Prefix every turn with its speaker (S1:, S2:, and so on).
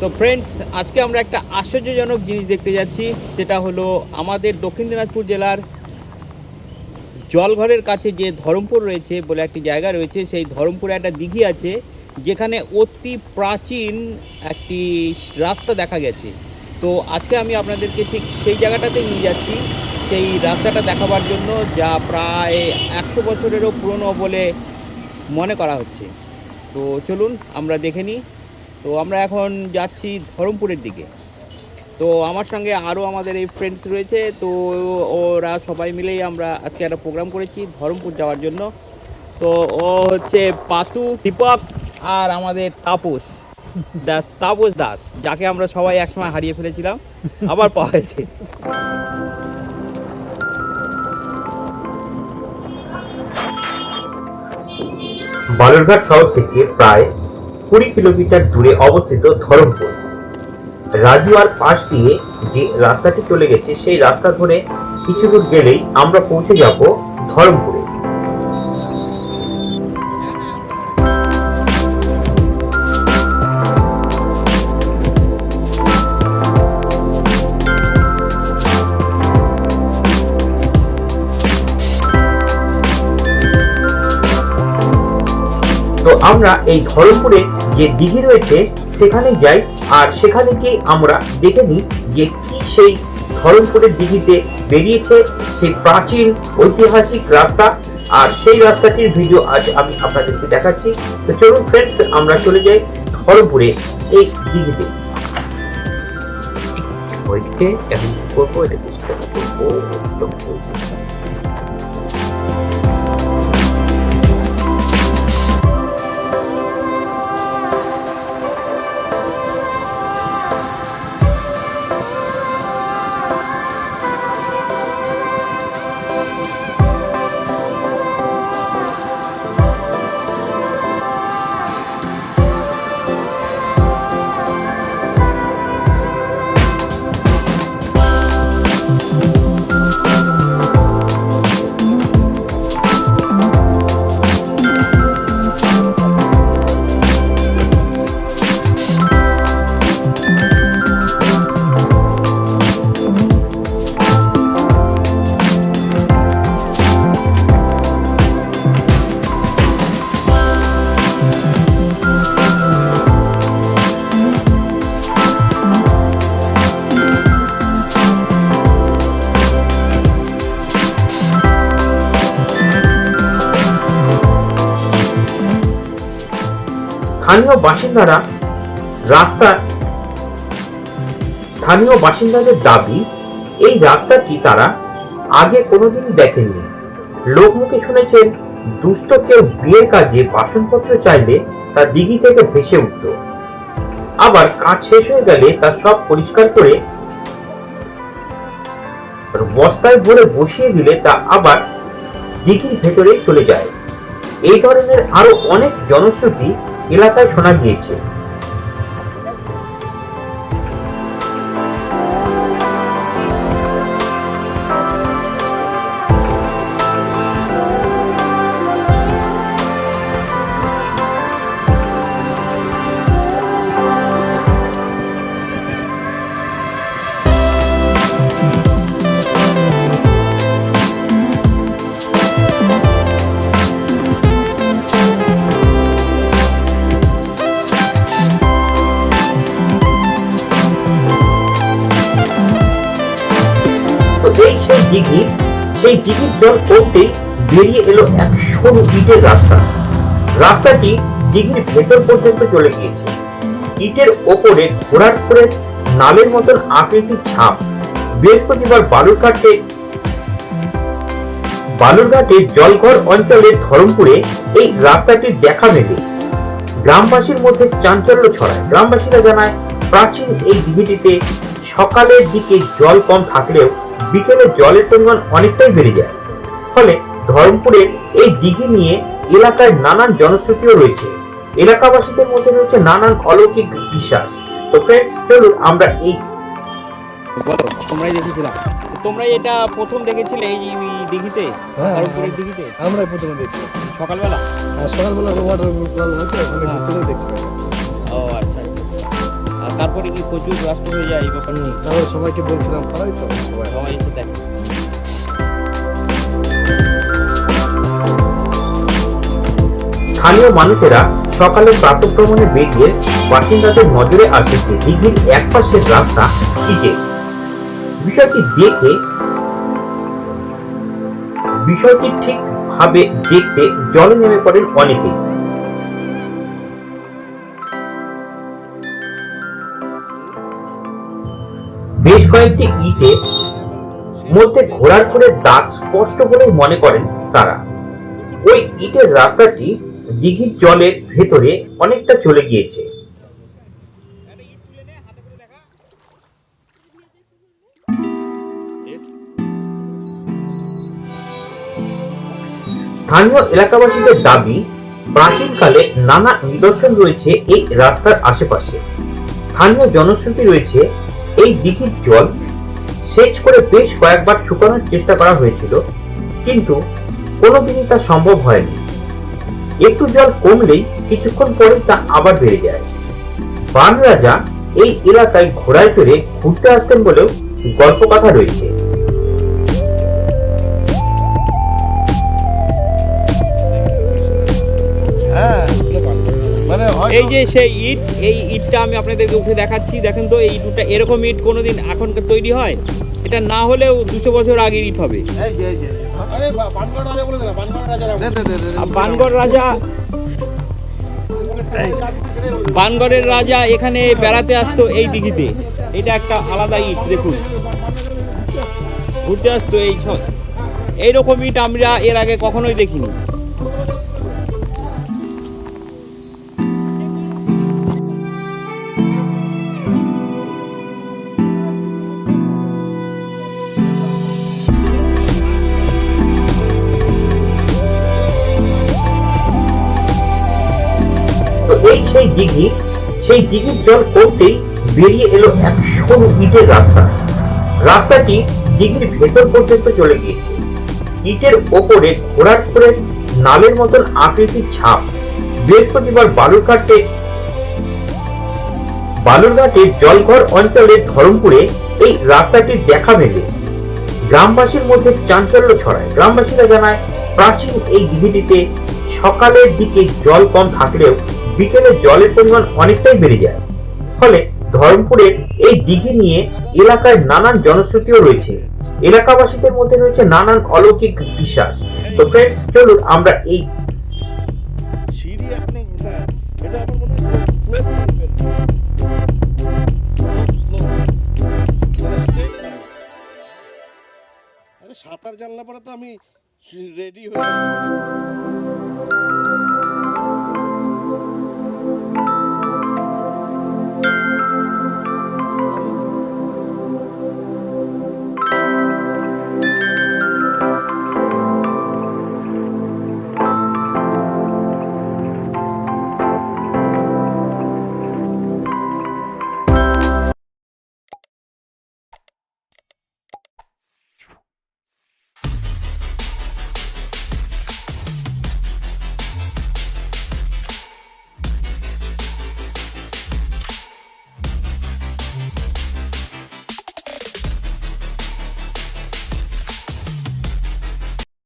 S1: তো ফ্রেন্ডস আজকে আমরা একটা আশ্চর্যজনক জিনিস দেখতে যাচ্ছি। সেটা হলো আমাদের দক্ষিণ দিনাজপুর জেলার জলঘরের কাছে যে ধরমপুর রয়েছে বলে একটি জায়গা রয়েছে, সেই ধরমপুরে একটা দিঘি আছে, যেখানে অতি প্রাচীন একটি রাস্তা দেখা গেছে। তো আজকে আমি আপনাদেরকে ঠিক সেই জায়গাটাতে নিয়ে যাচ্ছি। সেই রাস্তাটা দেখাবার জন্য যা প্রায় একশো বছরেরও পুরনো বলে মনে করা হচ্ছে। তো চলুন আমরা দেখে নিই। তো আমরা এখন যাচ্ছি ধরমপুরের দিকে। তো আমার সঙ্গে আরও আমাদের এই ফ্রেন্ডস রয়েছে, তো ওরা সবাই মিলেই আমরা আজকে একটা প্রোগ্রাম করেছি ধরমপুর যাওয়ার জন্য। তো ও হচ্ছে পাতু, দীপক আর আমাদের তাপস। দাস তাপস দাস, যাকে আমরা সবাই একসময় হারিয়ে ফেলেছিলাম, আবার পাওয়া গেছে।
S2: বালুরঘাট শহর থেকে প্রায় কুড়ি কিলোমিটার দূরে অবস্থিত ধরমপুর। রাজুয়ার পাশ দিয়ে যে রাস্তাটি চলে গেছে, সেই রাস্তা ধরে কিছু দূর গেলেই আমরা পৌঁছে যাব ধরমপুরে। তো আমরা এই ধরমপুরে যে দিঘি রয়েছে সেখানে যাই। আর সেখানে গিয়ে আমরা দেখে নিই যে কি সেই ধরমপুরের দিঘিতে বেরিয়েছে সেই প্রাচীন ঐতিহাসিক রাস্তা। আর সেই রাস্তাটির ভিডিও আজ আমি আপনাদেরকে দেখাচ্ছি। তো চলুন ফ্রেন্ডস আমরা চলে যাই ধরমপুরে এই দিঘিতে। করব? এটা করব স্থানীয় বাসিন্দারা রাস্তা স্থানীয় বাসিন্দাদের দাবি, এই রাস্তাটি তারা আগে কোনোদিনই দেখেননি। লোকমুখে শুনেছেন, দুস্থ কেউ বিয়ের কাজে বাসনপত্র চাইলে তা দিঘি থেকে ভেসে উঠত। আবার কাজ শেষ হয়ে গেলে তা সব পরিষ্কার করে বস্তায় ভরে বসিয়ে দিলে তা আবার দিঘির ভেতরেই চলে যায়। এই ধরনের আরও অনেক জনশ্রুতি এলাকায় শোনা গিয়েছে। সেই দিঘি সেই দিঘির জল পড়তেই বেরিয়ে এলো এক ইটের রাস্তা। রাস্তাটি দিঘির ভেতর পর্যন্ত চলে গিয়েছে। ইটের ওপরে ঘোড়ার করে নালের মতন আকৃতির ছাপ। বৃহস্পতিবার বালুরঘাটে বালুরঘাটের জলঘর অঞ্চলের ধরমপুরে এই রাস্তাটির দেখা মেলে। গ্রামবাসীর মধ্যে চাঞ্চল্য ছড়ায়। গ্রামবাসীরা জানায়, প্রাচীন এই দিঘিটিতে সকালের দিকে জল কম থাকলেও বিকেলে জলের পরিমাণ অনেকটাই বেড়ে যায়। ফলে ধরমপুরের এই দিঘি নিয়ে এলাকায় নানান জনশ্রুতিও রয়েছে। এলাকাবাসীদের মধ্যে রয়েছে নানান অলৌকিক বিশ্বাস। তো ফ্রেন্ডস চলুন আমরা এই
S1: বলো তোমরাই দেখেছিলাম তোমরা এটা প্রথম দেখেছিলে এই দিঘিতে?
S3: হ্যাঁ।
S1: দিঘিতে?
S3: আমরা প্রথমে দেখছি।
S1: সকালবেলা?
S3: সকালবেলা ওয়াটার ওখানে
S1: হ্যাঁ।
S3: দেখতে
S1: ও আচ্ছা। তারপরে কি প্রচুর রাস্তা হয়ে যায় এই ব্যাপার নিয়ে?
S3: তাহলে সবাইকে বলছিলাম পাড়াই তো সবাই।
S1: সবাই এসে দেখে।
S2: স্থানীয় মানুষেরা সকালে প্রাতঃভ্রমণে বেরিয়ে বাসিন্দাদের নজরে আসে যে দিঘির এক পাশের রাস্তা ইটে বিষয়টি দেখে বিষয়টি ঠিকভাবে দেখতে জলে নেমে পড়েন অনেকেই বেশ কয়েকটি ইটে মধ্যে ঘোড়ার করে দাগ স্পষ্ট বলেই মনে করেন তারা। ওই ইটের রাস্তাটি দিঘির জলের ভেতরে অনেকটা চলে গিয়েছে। স্থানীয় এলাকাবাসীদের দাবি, প্রাচীনকালে নানা নিদর্শন রয়েছে এই রাস্তার আশেপাশে। স্থানীয় জনশ্রুতি রয়েছে এই দিঘির জল সেচ করে বেশ কয়েকবার শুকানোর চেষ্টা করা হয়েছিল, কিন্তু কোনোদিনই তা সম্ভব হয়নি। একটু জল কমলেই কিছুক্ষণ পরেই তা আবার বেড়ে যায়। বান রাজা এই এলাকায় ঘোড়ায় চড়ে ঘুরতে আসতেন বলেও গল্প কথা রয়েছে।
S1: এই যে সেই ইট এই ইটটা আমি আপনাদেরকে উঠে দেখাচ্ছি। দেখেন তো এই ইটটা এরকম ইট কোনোদিন এখনকার তৈরি হয়? এটা না হলেও দুশো বছর আগের ইট হবে।
S4: বানগড় রাজা
S1: বানগড়ের রাজা এখানে বেড়াতে আসতো এই দিঘিতে। এটা একটা আলাদা ইট দেখুন। ঘুরতে আসতো এই এইরকম ইট আমরা এর আগে কখনোই দেখিনি।
S2: তো এই সেই দিঘি, সেই দিঘির জল কমতেই বেরিয়ে এলো এক সরু ইটের রাস্তা। রাস্তাটি দিঘির ভেতর পর্যন্ত চলে গিয়েছে। ইটের ওপরে ঘোড়ার মতন আকৃতির ছাপ। বৃহস্পতিবার বালুরঘাটে, বালুরঘাটের জলঘর অঞ্চলের ধরমপুরে এই রাস্তাটির দেখা মেলে। গ্রামবাসীর মধ্যে চাঞ্চল্য ছড়ায়। গ্রামবাসীরা জানায়, প্রাচীন এই দিঘিটিতে সকালের দিকে জল কম থাকলেও বিকেলে জলের পরিমাণ অনেকটাই বেড়ে যায়। ফলে ধরমপুরের এই দিঘি নিয়ে এলাকায় নানান জনশ্রুতিও রয়েছে। এলাকাবাসীদের মধ্যে রয়েছে নানান অলৌকিক বিশ্বাস। তো ফ্রেন্ডস চলুন আমরা এই
S4: সাঁতার জানলা পরে তো আমি রেডি হয়ে।